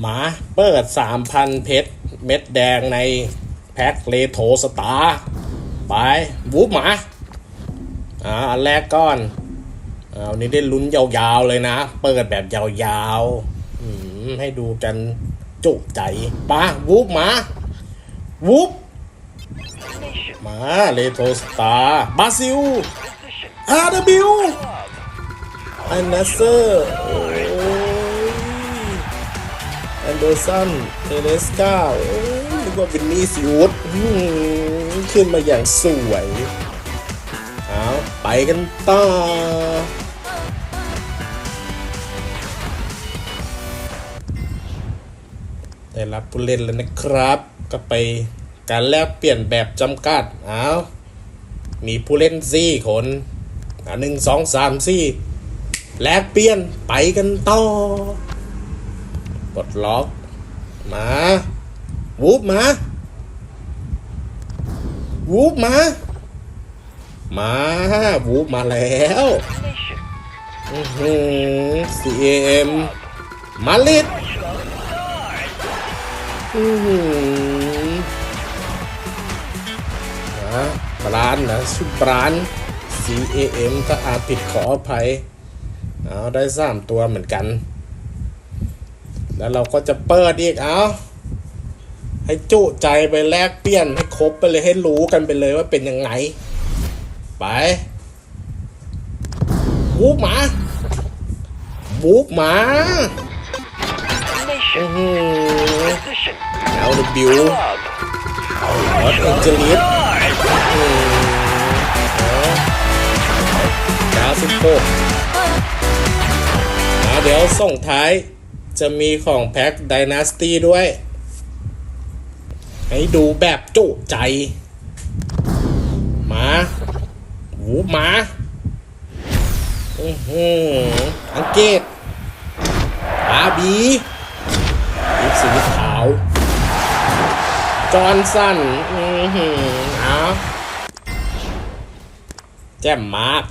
หมาเปิดสามพันเพชร เม็ดแดงในแพ็คเลโทสตาร์ไปวูบหมาอ่าอันแรกก้อนอานี่ได้ลุ้นยาวๆเลยนะ เปิดแบบยาวๆให้ดูกันจุใจปะวูบหมาวูบมาเลโทสตาร์บาซิลอาร์บิวอันนัสเซอร์ นเดอร์สันเทเลสกาโอ้ยนึกว่าวินนี่ซิวดอืมขึ้นมาอย่างสวยเอาไปกันต่อได้รับผู้เล่นแล้วนะครับ ก็ไปการแลกเปลี่ยนแบบจำกัดเอามีผู้เล่นสี่คนอ่าหนึ่งสองสามสี่แลกเปลี่ยนไปกันต่อ กดล็อกมาวูบมาวูบมา มาวูบมาแล้วอือหือ CAM มาลิดอือหือนะบรานนะชุบราน CAM ถ้าอาผิดขออภัย เอาได้สามตัวเหมือนกัน แล้วเราก็จะเปิดอีกเอาให้จุใจไปแลกเปลี่ยนให้ครบไปเลยให้รู้กันไปเลยว่าเป็นยังไง ไปบูบหมาบูบหมาอือหือเอาเดบิวลอสแองเจลิสเก้าสิบหกเดี๋ยวส่งท้าย จะมีของแพ็คด y นาสตี้ด้วย ให้ดูแบบจุใจมาหูหมาอือหืออังเกตอาบีอีกสีขาว จอห์นสันอือหือเอาแจ่มมาก